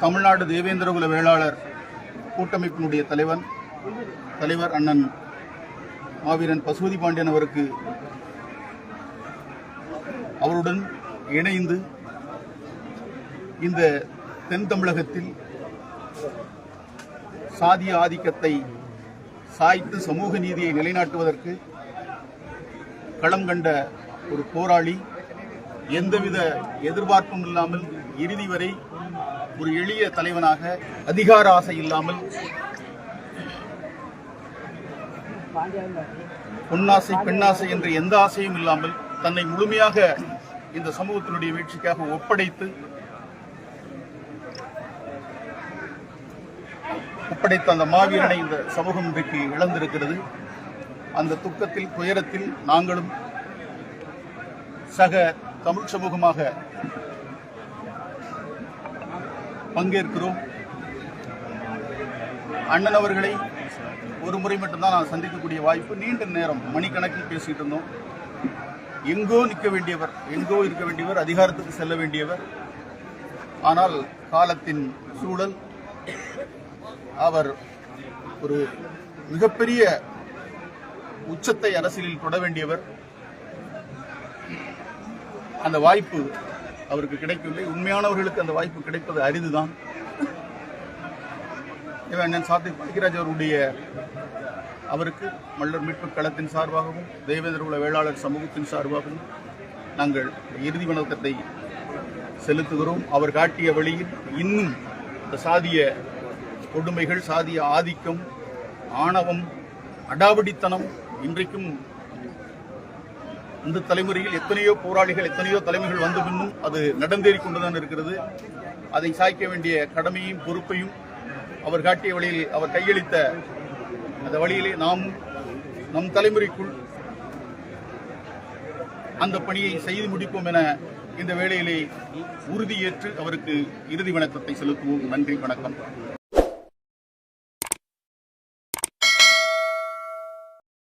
தமிழ்நாடு தேவேந்திரகுல வேளாளர் கூட்டமைப்பினுடைய தலைவன் தலைவர் அண்ணன் மாவீரன் பசுபதி பாண்டியன் அவருக்கு அவருடன் இணைந்து இந்த தென் தமிழகத்தில் சாதிய ஆதிக்கத்தை சாய்த்து சமூக நீதியை நிலைநாட்டுவதற்கு களம் கண்ட ஒரு போராளி எந்தவித எதிர்பார்ப்பும் இல்லாமல் இறுதி வரை ஒரு எளிய தலைவனாக அதிகார ஆசை இல்லாமல் பொன்னாசை பெண்ணாசை என்ற எந்த ஆசையும் இல்லாமல் தன்னை முழுமையாக இந்த சமூகத்தினுடைய வீழ்ச்சிக்காக ஒப்படைத்து ஒப்படைத்த அந்த மாவீரனை இந்த சமூகம் இன்றைக்கு இழந்திருக்கிறது. அந்த துக்கத்தில் துயரத்தில் நாங்களும் சக தமிழ் சமூகமாக பங்கேற்கிறோம். அண்ணன் அவர்களை ஒரு முறை மட்டும்தான் நான் சந்திக்கக்கூடிய வாய்ப்பு. நீண்ட நேரம் மணிக்கணக்கில் பேசிட்டு இருந்தோம். எங்கோ நிற்க வேண்டியவர் எங்கோ இருக்க வேண்டியவர் அதிகாரத்துக்கு செல்ல வேண்டியவர். ஆனால் காலத்தின் சூழல் அவர் ஒரு மிகப்பெரிய உச்சத்தை அரசியலில் தொட வேண்டியவர். அந்த வாய்ப்பு அவருக்கு கிடைக்கவில்லை. உண்மையானவர்களுக்கு அந்த வாய்ப்பு கிடைப்பது அரிதுதான். இவன் அண்ணன் சாத்தி பாக்கியராஜ் அவருடைய அவருக்கு மல்லர் மீட்பு களத்தின் சார்பாகவும் தேவேந்திர குல வேளாளர் சமூகத்தின் சார்பாகவும் நாங்கள் இறுதி வணக்கத்தை செலுத்துகிறோம். அவர் காட்டிய வழியில் இன்னும் இந்த சாதிய கொடுமைகள் சாதிய ஆதிக்கம் ஆணவம் அடாவடித்தனம் இன்றைக்கும் இந்த தலைமுறையில் எத்தனையோ போராளிகள் எத்தனையோ தலைமைகள் வந்த பின்னும் அது நடந்தேறிக் கொண்டுதான் இருக்கிறது. அதை சாய்க்க வேண்டிய கடமையும் பொறுப்பையும் அவர் காட்டிய வழியில் அவர் கையளித்த அந்த வழியிலே நாம் நம் தலைமுறைக்குள் அந்த பணியை செய்து முடிப்போம் என இந்த வேளையிலே உறுதியேற்று அவருக்கு இறுதி வணக்கத்தை செலுத்துவோம். நன்றி வணக்கம்.